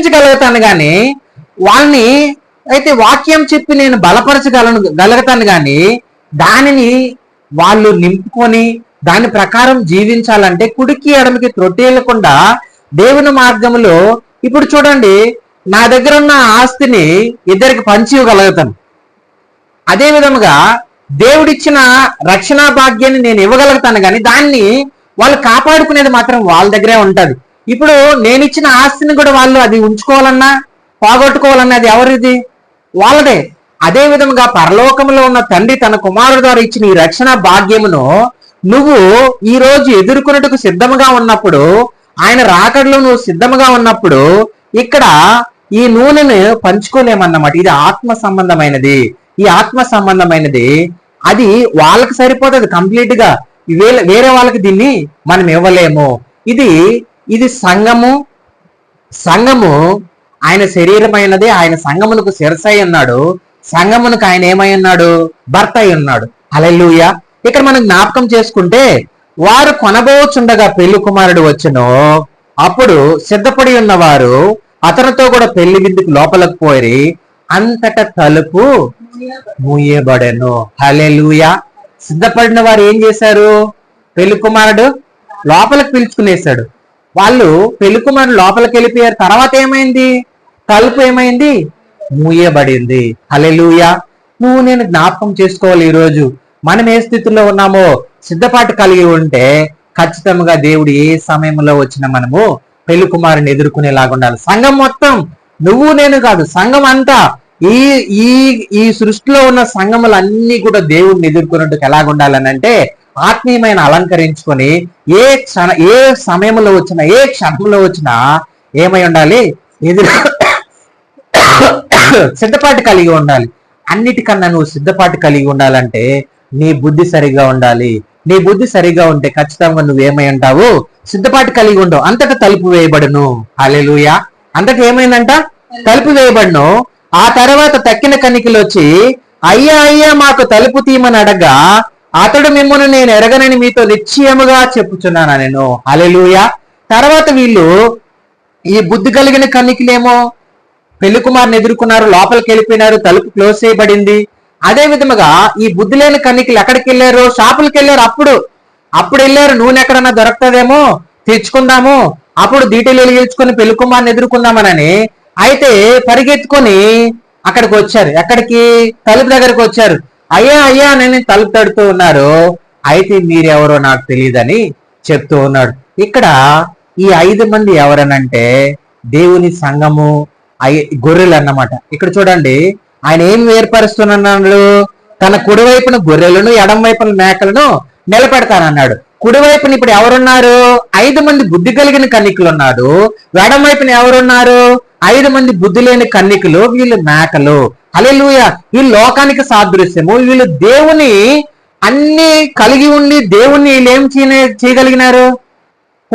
రక్షించగలుగుతాను కానీ వాళ్ళని అయితే వాక్యం చెప్పి నేను బలపరచగలను గలుగుతాను కానీ దానిని వాళ్ళు నింపుకొని దాని ప్రకారం జీవించాలంటే కుడికి ఎడమికి త్రొట్టేయకుండా దేవుని మార్గంలో ఇప్పుడు చూడండి నా దగ్గర ఉన్న ఆస్తిని ఇద్దరికి పంచి ఇవ్వగలుగుతాను. అదే విధముగా దేవుడిచ్చిన రక్షణ భాగ్యాన్ని నేను ఇవ్వగలుగుతాను కానీ దాన్ని వాళ్ళు కాపాడుకునేది మాత్రం వాళ్ళ దగ్గరే ఉంటుంది. ఇప్పుడు నేను ఇచ్చిన ఆస్తిని కూడా వాళ్ళు అది ఉంచుకోవాలన్నా పోగొట్టుకోవాలన్నా అది ఎవరిది? వాళ్ళదే. అదే విధముగా పరలోకంలో ఉన్న తండ్రి తన కుమారుడు ద్వారా ఇచ్చిన ఈ రక్షణ భాగ్యమును నువ్వు ఈ రోజు ఎదుర్కొన్నట్టుకు సిద్ధముగా ఉన్నప్పుడు ఆయన రాకడలో నువ్వు సిద్ధముగా ఉన్నప్పుడు ఇక్కడ ఈ నూనెను పంచుకోలేమన్నమాట. ఇది ఆత్మ సంబంధమైనది. ఈ ఆత్మ సంబంధమైనది. అది వాళ్ళకి సరిపోతుంది కంప్లీట్గా వేరే వేరే వాళ్ళకి దీన్ని మనం ఇవ్వలేము. ఇది ఇది సంఘము. సంఘము ఆయన శరీరమైనది ఆయన సంఘమునకు శిరసై ఉన్నాడు. సంఘమునకు ఆయన ఏమై ఉన్నాడు? భర్త అయి ఉన్నాడు. అలెలుయ ఇక్కడ మనం జ్ఞాపకం చేసుకుంటే వారు కొనబోచుండగా పెళ్ళి కుమారుడు వచ్చును. అప్పుడు సిద్ధపడి ఉన్నవారు అతనితో కూడా పెళ్ళి విందుకు లోపలకు పోయి అంతట తలుపు మూయబడెను. హలెలుయ సిద్ధపడిన వారు ఏం చేశారు? పెళ్ళి కుమారుడు లోపలికి పిలుచుకునేశాడు. వాళ్ళు పెళ్ళి లోపలికి వెళ్ళిపోయారు. తర్వాత ఏమైంది? తలుపు ఏమైంది? మూయబడింది. హల్లెలూయా. నువ్వు నేను జ్ఞాపకం చేసుకోవాలి ఈరోజు. మనం ఏ స్థితిలో ఉన్నామో సిద్ధపాటు కలిగి ఉంటే ఖచ్చితంగా దేవుడు ఏ సమయంలో వచ్చినా మనము పెళ్ళి కుమారుని ఎదుర్కొనేలాగా ఉండాలి. సంఘం మొత్తం. నువ్వు నేను కాదు. సంఘం అంతా. ఈ ఈ ఈ సృష్టిలో ఉన్న సంఘములన్నీ కూడా దేవుడిని ఎదుర్కొన్నట్టుకు ఎలాగ ఉండాలని అంటే ఆత్మీయమైన అలంకరించుకొని ఏ క్షణ ఏ సమయంలో వచ్చినా ఏ క్షణంలో వచ్చినా ఏమై ఉండాలి? ఎదురు సిద్ధపాటు కలిగి ఉండాలి. అన్నిటికన్నా నువ్వు సిద్ధపాటు కలిగి ఉండాలంటే నీ బుద్ధి సరిగా ఉండాలి. నీ బుద్ధి సరిగా ఉంటే ఖచ్చితంగా నువ్వేమై ఉంటావు? సిద్ధపాటు కలిగి ఉండవు అంతటా తలుపు వేయబడును. హాలేలుయా అంతటా ఏమైందంట? తలుపు వేయబడును. ఆ తర్వాత తక్కిన కనికలు వచ్చి అయ్యా అయ్యా మాకు తలుపు తీయమని అడగా అతడు మిమ్మల్ని నేను ఎరగనని మీతో నిశ్చయముగా చెప్పుచున్నాను నేను? అలెలుయ తర్వాత వీళ్ళు ఈ బుద్ధి కలిగిన కన్నికలేమో పెళ్ళికుమారిని ఎదుర్కొన్నారు లోపలికి వెళ్ళిపోయినారు తలుపు క్లోజ్ చేయబడింది. అదే విధముగా ఈ బుద్ధి లేని కన్నికలు ఎక్కడికి వెళ్ళారు షాపులకి వెళ్ళారు అప్పుడు అప్పుడు వెళ్ళారు నూనె ఎక్కడన్నా దొరుకుతుందేమో తెచ్చుకుందాము అప్పుడు డీటెయిల్ వెలిగించుకొని పెళ్ళి కుమారుని ఎదుర్కొందామనని అయితే పరిగెత్తుకొని అక్కడికి వచ్చారు. ఎక్కడికి? తలుపు దగ్గరకు వచ్చారు. అయ్యా అయ్యా నేను తలుపు తడుతూ ఉన్నారు. అయితే మీరెవరో నాకు తెలియదని చెప్తూ ఉన్నాడు. ఇక్కడ ఈ ఐదు మంది ఎవరనంటే దేవుని సంఘము గొర్రెలు అన్నమాట ఇక్కడ చూడండి ఆయన ఏం ఏర్పరుస్తున్నాడు తన కుడివైపున గొర్రెలను ఎడం వైపున మేకలను నిలబెడతానన్నాడు. కుడివైపున ఇప్పుడు ఎవరున్నారు? ఐదు మంది బుద్ధి కలిగిన కన్నికలు ఉన్నారు ఎడం వైపున ఎవరున్నారు? ఐదు మంది బుద్ధి లేని కన్నికలు వీళ్ళు మేకలు. అలెలుయ ఈ లోకానికి సాదృశ్యము. వీళ్ళు దేవుని అన్ని కలిగి ఉండి దేవుణ్ణి వీళ్ళు ఏం చేయనే- చేయగలిగినారు?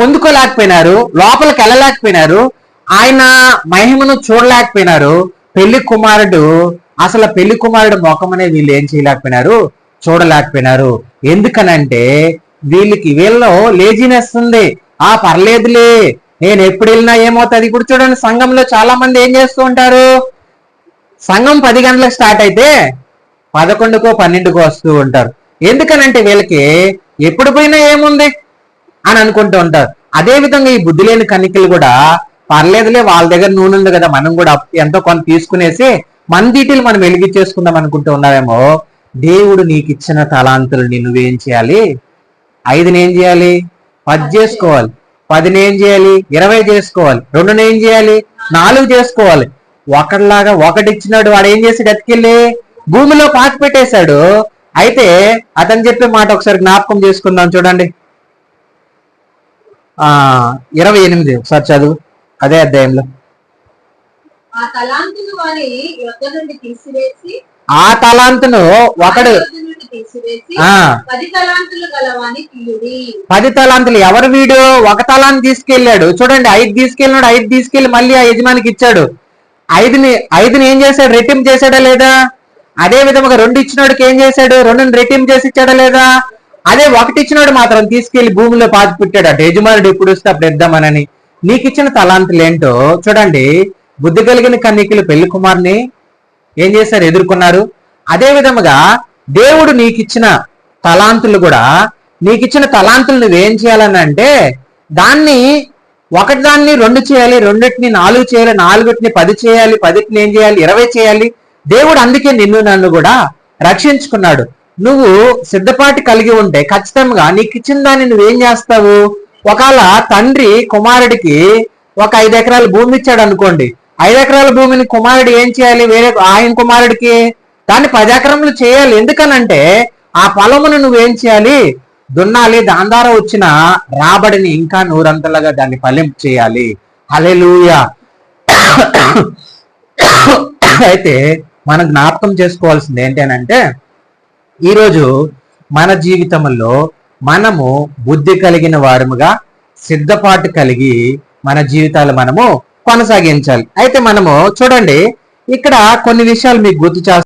పొందుకోలేకపోయినారు. లోపలికి వెళ్ళలేకపోయినారు. ఆయన మహిమను చూడలేకపోయినారు. పెళ్ళి కుమారుడు అసలు పెళ్ళి కుమారుడు ముఖం అనేది వీళ్ళు ఏం చేయలేకపోయినారు? చూడలేకపోయినారు. ఎందుకనంటే వీళ్ళకి వీళ్ళలో లేజినెస్ ఉంది. ఆ పర్లేదులే. నేను ఎప్పుడు వెళ్ళినా ఏమవుతుంది? ఇప్పుడు చూడండి సంఘంలో చాలా మంది ఏం చేస్తూ ఉంటారు? సంఘం పది గంటలకు స్టార్ట్ అయితే పదకొండుకో పన్నెండుకో వస్తూ ఉంటారు. ఎందుకనంటే వీళ్ళకి ఎప్పుడు పోయినా ఏముంది? అని అనుకుంటూ ఉంటారు. అదే విధంగా ఈ బుద్ధి లేని కన్నికలు కూడా పర్లేదులే వాళ్ళ దగ్గర నూనె ఉంది కదా మనం కూడా ఎంతో కొంత తీసుకునేసి మన దీటిలు మనం వెలిగించేసుకుందాం అనుకుంటూ ఉన్నావేమో. దేవుడు నీకు ఇచ్చిన తలాంతుల్ని నువ్వేం చేయాలి? ఐదుని ఏం చేయాలి? పది. చేసుకోవాలి. పదిని ఏం చేయాలి? ఇరవై చేసుకోవాలి. రెండుని ఏం చేయాలి? నాలుగు చేసుకోవాలి. ఒకటిలాగా ఒకటి ఇచ్చినాడు వాడు ఏం చేసాడు ఎత్తుకెళ్ళి భూమిలో పాతి పెట్టేశాడు. అయితే అతను చెప్పే మాట ఒకసారి జ్ఞాపకం చేసుకుందాం చూడండి. ఆ ఇరవై ఎనిమిది. ఒకసారి చదువు. అదే అధ్యాయంలో. ఆ తలాంతును ఒకడు పది తలాంతులు ఎవరు వీడు ఒక తలాన్ని తీసుకెళ్ళాడు. చూడండి ఐదు తీసుకెళ్ళినాడు ఐదు తీసుకెళ్ళి మళ్ళీ ఆ యజమానికి ఇచ్చాడు. ఐదుని ఐదుని ఏం చేశాడు? రెట్టింపు చేశాడా లేదా? అదే విధముగా రెండు ఇచ్చినోడికి ఏం చేశాడు? రెండుని రెట్టింపు చేసి ఇచ్చాడా లేదా? అదే ఒకటి ఇచ్చినోడు మాత్రం తీసుకెళ్ళి భూమిలో పాతి పెట్టాడు అటు. యజమానుడు ఎప్పుడు వస్తే అప్పుడు ఇద్దామనని. నీకు ఇచ్చిన తలాంతులు ఏంటో చూడండి. బుద్ధి కలిగిన కన్నికలు పెళ్ళి కుమార్ని ఏం చేశారు? ఎదుర్కొన్నారు. అదే విధముగా దేవుడు నీకు ఇచ్చిన తలాంతులు కూడా నీకు ఇచ్చిన తలాంతులు నువ్వేం చేయాలని అంటే దాన్ని ఒకటి దాన్ని రెండు చేయాలి రెండింటిని నాలుగు చేయాలి నాలుగుటిని పది చేయాలి పదిటిని ఏం చేయాలి ఇరవై చేయాలి. దేవుడు అందుకే నిన్ను నన్ను కూడా రక్షించుకున్నాడు. నువ్వు సిద్ధపాటి కలిగి ఉంటే ఖచ్చితంగా నీకు ఇచ్చిన దాన్ని నువ్వేం చేస్తావు? ఒకవేళ తండ్రి కుమారుడికి ఒక ఐదు ఎకరాల భూమి ఇచ్చాడు అనుకోండి ఐదు ఎకరాల భూమిని కుమారుడు ఏం చేయాలి? వేరే ఆయన కుమారుడికి దాన్ని పది ఎకరములు చేయాలి. ఎందుకనంటే ఆ పొలమును నువ్వేం చేయాలి? దున్నాలి. దాని ద్వారా వచ్చిన రాబడిని ఇంకా నూరంతలుగా దాన్ని ఫలింపు చేయాలి. అలెలుయ అయితే మనం జ్ఞాపకం చేసుకోవాల్సింది ఏంటి ఈరోజు మన జీవితంలో మనము బుద్ధి కలిగిన వారముగా సిద్ధపాటు కలిగి మన జీవితాలు మనము కొనసాగించాలి. అయితే మనము చూడండి ఇక్కడ కొన్ని విషయాలు మీకు గుర్తు చేస్తాం